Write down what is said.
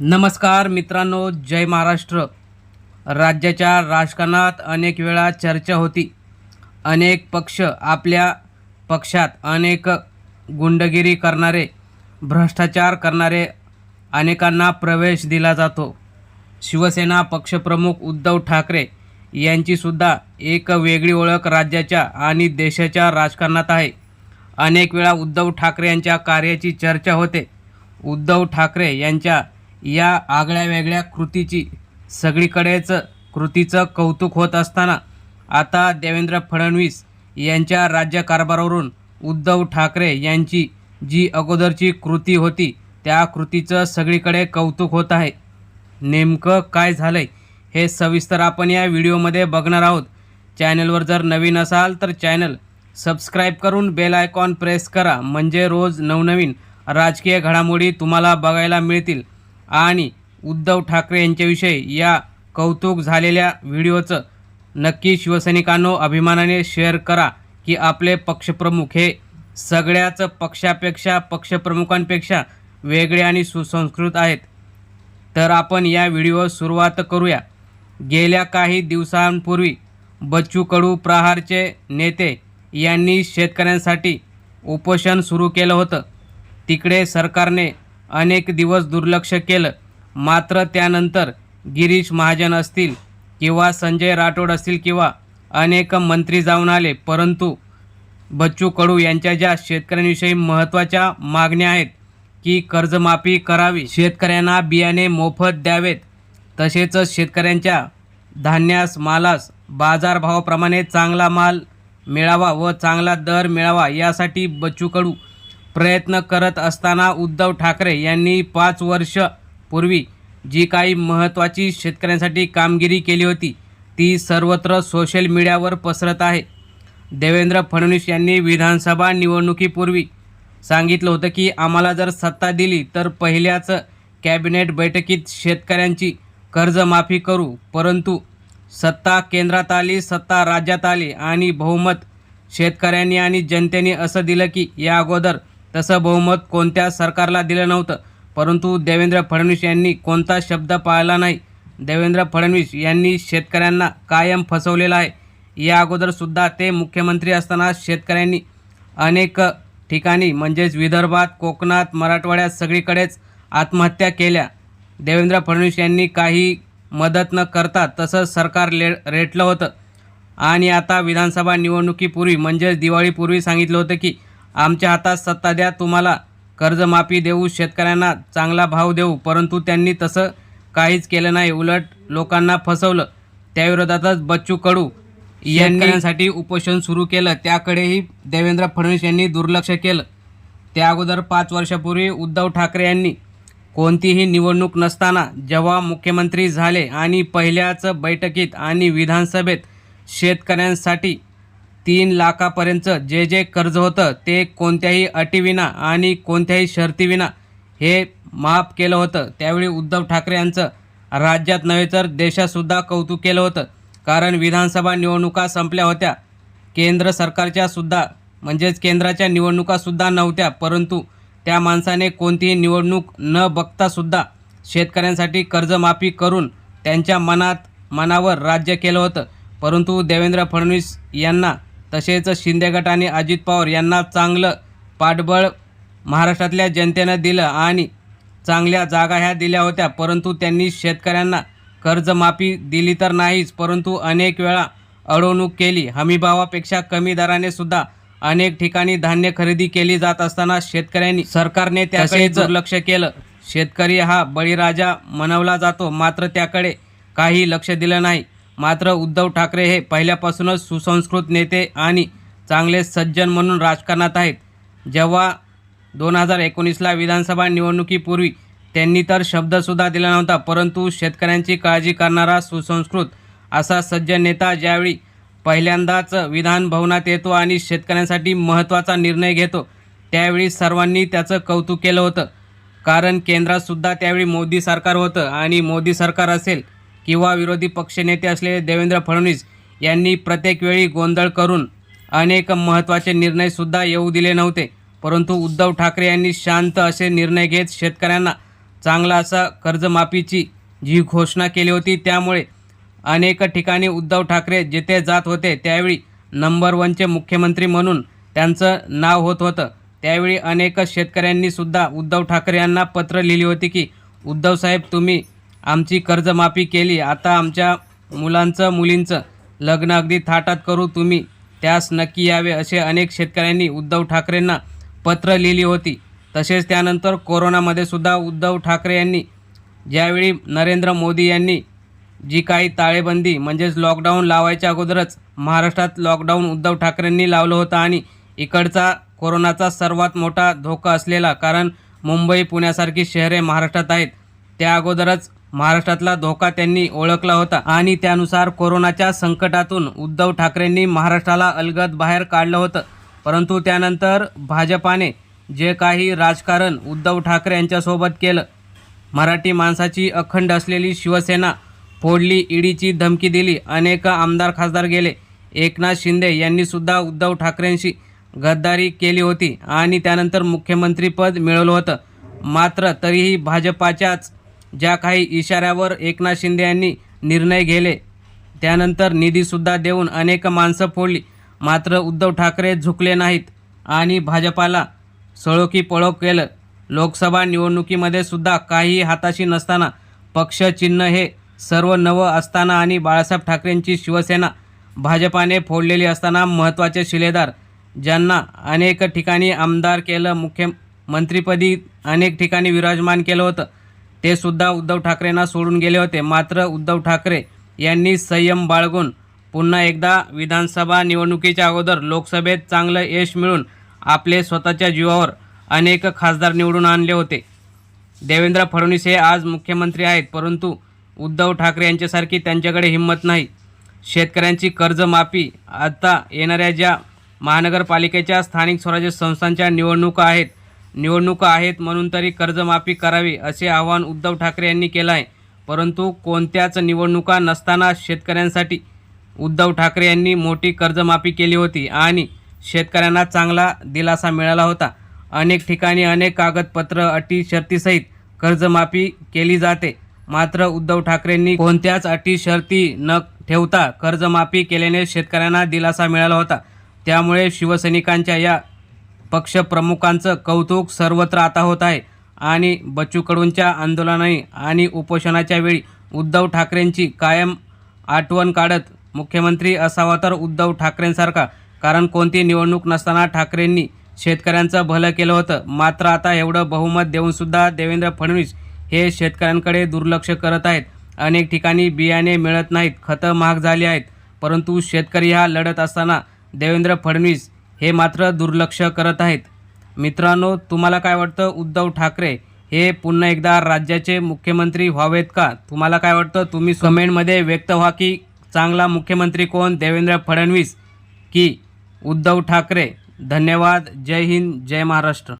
नमस्कार मित्रांनो जय महाराष्ट्र. राज्याच्या राजकारणात अनेक वेळा चर्चा होती. अनेक पक्ष आपल्या पक्षात अनेक गुंडगिरी करणारे भ्रष्टाचार करणारे अनेकांना प्रवेश दिला जातो. शिवसेना पक्षप्रमुख उद्धव ठाकरे यांचीसुद्धा एक वेगळी ओळख राज्याच्या आणि देशाच्या राजकारणात आहे. अनेक वेळा उद्धव ठाकरे यांच्या कार्याची चर्चा होते. उद्धव ठाकरे यांच्या या आगळ्या वेगळ्या कृतीची सगळीकडेच कृतीचं कौतुक होत असताना आता देवेंद्र फडणवीस यांच्या राज्यकारभारावरून उद्धव ठाकरे यांची जी अगोदरची कृती होती त्या कृतीचं सगळीकडे कौतुक होत आहे. नेमकं काय झालंय हे सविस्तर आपण या व्हिडिओमध्ये बघणार आहोत. चॅनलवर जर नवीन असाल तर चॅनल सबस्क्राईब करून बेल आयकॉन प्रेस करा. म्हणजे रोज नवनवीन राजकीय घडामोडी तुम्हाला बघायला मिळतील. आणि उद्धव ठाकरे यांच्याविषयी या कौतुक झालेल्या व्हिडिओचं नक्की शिवसैनिकांनो अभिमानाने शेअर करा की आपले पक्षप्रमुख हे सगळ्याच पक्षापेक्षा पक्षप्रमुखांपेक्षा वेगळे आणि सुसंस्कृत आहेत. तर आपण या व्हिडिओ सुरुवात करूया. गेल्या काही दिवसांपूर्वी बच्चू कडू प्रहारचे नेते यांनी शेतकऱ्यांसाठी उपोषण सुरू केलं होतं. तिकडे सरकारने अनेक दिवस दुर्लक्ष केलं. मात्र त्यानंतर गिरीश महाजन असतील किंवा संजय राठोड असतील किंवा अनेक मंत्री जाऊन आले परंतु बच्चू कडू यांच्या ज्या शेतकऱ्यांविषयी महत्त्वाच्या मागण्या आहेत की कर्जमाफी करावी शेतकऱ्यांना बियाणे मोफत द्यावेत तसेच शेतकऱ्यांच्या धान्यास मालास बाजारभावाप्रमाणे चांगला माल मिळावा व चांगला दर मिळावा यासाठी बच्चू कडू प्रयत्न करत असताना उद्धव ठाकरे यांनी पाच वर्ष पूर्वी जी काही महत्त्वाची शेतकऱ्यांसाठी कामगिरी केली होती ती सर्वत्र सोशल मीडियावर पसरत आहे. देवेंद्र फडणवीस यांनी विधानसभा निवडणुकीपूर्वी सांगितलं होतं की आम्हाला जर सत्ता दिली तर पहिल्याच कॅबिनेट बैठकीत शेतकऱ्यांची कर्जमाफी करू. परंतु सत्ता केंद्रात आली सत्ता राज्यात आली आणि बहुमत शेतकऱ्यांनी आणि जनतेने असं दिलं की या अगोदर तसं बहुमत कोणत्या सरकारला दिलं नव्हतं. परंतु देवेंद्र फडणवीस यांनी कोणता शब्द पाळला नाही. देवेंद्र फडणवीस यांनी शेतकऱ्यांना कायम फसवलेलं आहे. या अगोदरसुद्धा ते मुख्यमंत्री असताना शेतकऱ्यांनी अनेक ठिकाणी म्हणजेच विदर्भात कोकणात मराठवाड्यात सगळीकडेच आत्महत्या केल्या. देवेंद्र फडणवीस यांनी काही मदत न करता तसंच सरकार ले रेटलं होतं. आणि आता विधानसभा निवडणुकीपूर्वी म्हणजेच दिवाळीपूर्वी सांगितलं होतं की आमच्या हातात सत्ता द्या तुम्हाला कर्जमाफी देऊ शेतकऱ्यांना चांगला भाव देऊ. परंतु त्यांनी तसं काहीच केलं नाही. उलट लोकांना फसवलं. त्याविरोधातच बच्चू कडू यांनी उपोषण सुरू केलं. त्याकडेही देवेंद्र फडणवीस यांनी दुर्लक्ष केलं. त्या अगोदर पाच वर्षापूर्वी उद्धव ठाकरे यांनी कोणतीही निवडणूक नसताना जेव्हा मुख्यमंत्री झाले आणि पहिल्याच बैठकीत आणि विधानसभेत शेतकऱ्यांसाठी तीन लाखापर्यंतचं जे जे कर्ज होतं ते कोणत्याही अटीविना आणि कोणत्याही शर्तीविना हे माफ केलं होतं. त्यावेळी उद्धव ठाकरे यांचं राज्यात नव्हे तर देशातसुद्धा कौतुक केलं होतं. कारण विधानसभा निवडणुका संपल्या होत्या. केंद्र सरकारच्या सुद्धा म्हणजेच केंद्राच्या निवडणुकासुद्धा नव्हत्या. परंतु त्या माणसाने कोणतीही निवडणूक न बघतासुद्धा शेतकऱ्यांसाठी कर्जमाफी करून त्यांच्या मनात मनावर राज्य केलं होतं. परंतु देवेंद्र फडणवीस यांना तसेच शिंदे गट आणि अजित पवार यांना चांगलं पाठबळ महाराष्ट्रातल्या जनतेनं दिलं आणि चांगल्या जागा ह्या दिल्या होत्या. परंतु त्यांनी शेतकऱ्यांना कर्जमाफी दिली तर नाहीच परंतु अनेक वेळा अडवणूक केली. हमीभावापेक्षा कमी दराने सुद्धा अनेक ठिकाणी धान्य खरेदी केली जात असताना शेतकऱ्यांनी सरकारने त्याकडे दुर्लक्ष केलं. शेतकरी हा बळीराजा मनवला जातो मात्र त्याकडे काही लक्ष दिलं नाही. मात्र उद्धव ठाकरे हे पहिल्यापासूनच सुसंस्कृत नेते आणि चांगले सज्जन म्हणून राजकारणात आहेत. जेव्हा दोन हजार एकोणीसला विधानसभा निवडणुकीपूर्वी त्यांनी तर शब्दसुद्धा दिला नव्हता परंतु शेतकऱ्यांची काळजी करणारा सुसंस्कृत असा सज्जन नेता ज्यावेळी पहिल्यांदाच विधान भवनात येतो आणि शेतकऱ्यांसाठी महत्त्वाचा निर्णय घेतो त्यावेळी सर्वांनी त्याचं कौतुक केलं होतं. कारण केंद्रातसुद्धा त्यावेळी मोदी सरकार होतं आणि मोदी सरकार असेल किंवा विरोधी पक्षनेते असलेले देवेंद्र फडणवीस यांनी प्रत्येक वेळी गोंधळ करून अनेक महत्त्वाचे निर्णयसुद्धा येऊ दिले नव्हते. परंतु उद्धव ठाकरे यांनी शांत असे निर्णय घेत शेतकऱ्यांना चांगला असा कर्जमाफीची जी घोषणा केली होती त्यामुळे अनेक ठिकाणी उद्धव ठाकरे जिथे जात होते त्यावेळी नंबर वनचे मुख्यमंत्री म्हणून त्यांचं नाव होत होतं. त्यावेळी अनेक शेतकऱ्यांनीसुद्धा उद्धव ठाकरे यांना पत्र लिहिली होती की उद्धव साहेब तुम्ही आमची कर्जमाफी केली. आता आमच्या मुलांचं मुलींचं लग्न अगदी थाटात करू तुम्ही. त्यास नक्की यावे असे अनेक शेतकऱ्यांनी उद्धव ठाकरेंना पत्र लिहिली होती. तसेच त्यानंतर कोरोनामध्ये सुद्धा उद्धव ठाकरे यांनी ज्यावेळी नरेंद्र मोदी यांनी जी काही ताळेबंदी म्हणजेच लॉकडाऊन लावायच्या अगोदरच महाराष्ट्रात लॉकडाऊन उद्धव ठाकरेंनी लावलं होतं आणि इकडचा कोरोनाचा सर्वात मोठा धोका असलेला कारण मुंबई पुण्यासारखी शहरे महाराष्ट्रात आहेत. त्या अगोदरच महाराष्ट्रातला धोका त्यांनी ओळखला होता आणि त्यानुसार कोरोनाच्या संकटातून उद्धव ठाकरेंनी महाराष्ट्राला अलगद बाहेर काढलं होतं. परंतु त्यानंतर भाजपाने जे काही राजकारण उद्धव ठाकरे यांच्यासोबत केलं मराठी माणसाची अखंड असलेली शिवसेना फोडली ईडीची धमकी दिली अनेक आमदार खासदार गेले. एकनाथ शिंदे यांनीसुद्धा उद्धव ठाकरेंशी गद्दारी केली होती आणि त्यानंतर मुख्यमंत्रीपद मिळवलं होतं. मात्र तरीही भाजपाच्याच ज्या काही इशाऱ्यावर एकनाथ शिंदे यांनी निर्णय घेले त्यानंतर निधीसुद्धा देऊन अनेक माणसं फोडली. मात्र उद्धव ठाकरे झुकले नाहीत आणि भाजपाला सळोखी पळो केलं. लोकसभा निवडणुकीमध्ये सुद्धा काही हाताशी नसताना पक्ष चिन्ह हे सर्व नवं असताना आणि बाळासाहेब ठाकरेंची शिवसेना भाजपाने फोडलेली असताना महत्त्वाचे शिलेदार ज्यांना अनेक ठिकाणी आमदार केलं मुख्यमंत्रीपदी अनेक ठिकाणी विराजमान केलं होतं. ते सुद्धा उद्धव ठाकरेंना सोडून गेले होते. मात्र उद्धव ठाकरे यांनी संयम बाळगून पुन्हा एकदा विधानसभा निवडणुकीच्या अगोदर लोकसभेत चांगलं यश मिळून आपले स्वतःच्या जीवावर अनेक खासदार निवडून आणले होते. देवेंद्र फडणवीस हे आज मुख्यमंत्री आहेत परंतु उद्धव ठाकरे यांच्यासारखी त्यांच्याकडे हिंमत नाही. शेतकऱ्यांची कर्जमाफी आता येणाऱ्या ज्या महानगरपालिकेच्या स्थानिक स्वराज्य संस्थांच्या निवडणुका आहेत निवडणुका आहेत म्हणून तरी कर्जमाफी करावी असे आवाहन उद्धव ठाकरे यांनी केलं आहे परंतु कोणत्याच निवडणुका नसताना शेतकऱ्यांसाठी उद्धव ठाकरे यांनी मोठी कर्जमाफी केली होती आणि शेतकऱ्यांना चांगला दिलासा मिळाला होता. अनेक ठिकाणी अनेक कागदपत्र अटी शर्तीसहित कर्जमाफी केली जाते. मात्र उद्धव ठाकरेंनी कोणत्याच अटी शर्ती न ठेवता कर्जमाफी केल्याने शेतकऱ्यांना दिलासा मिळाला होता. त्यामुळे शिवसैनिकांच्या या पक्षप्रमुखांचं कौतुक सर्वत्र आता होत आहे. आणि बच्चू कडूंच्या आंदोलनाने आणि उपोषणाच्या वेळी उद्धव ठाकरेंची कायम आठवण काढत मुख्यमंत्री असावा तर उद्धव ठाकरेंसारखा कारण कोणती निवडणूक नसताना ठाकरेंनी शेतकऱ्यांचं भलं केलं होतं. मात्र आता एवढं बहुमत देऊनसुद्धा देवेंद्र फडणवीस हे शेतकऱ्यांकडे दुर्लक्ष करत आहेत. अनेक ठिकाणी बियाणे मिळत नाहीत खतं महाग झाली आहेत. परंतु शेतकरी हा लढत असताना देवेंद्र फडणवीस हे मात्र दुर्लक्ष करत आहेत. मित्रांनो तुम्हाला काय वाटतं? उद्धव ठाकरे हे पुन्हा एकदा राज्याचे मुख्यमंत्री व्हावेत का? तुम्हाला काय वाटतं? तुम्ही कमेंटमध्ये व्यक्त व्हा की चांगला मुख्यमंत्री कोण? देवेंद्र फडणवीस की उद्धव ठाकरे? धन्यवाद. जय हिंद. जय महाराष्ट्र.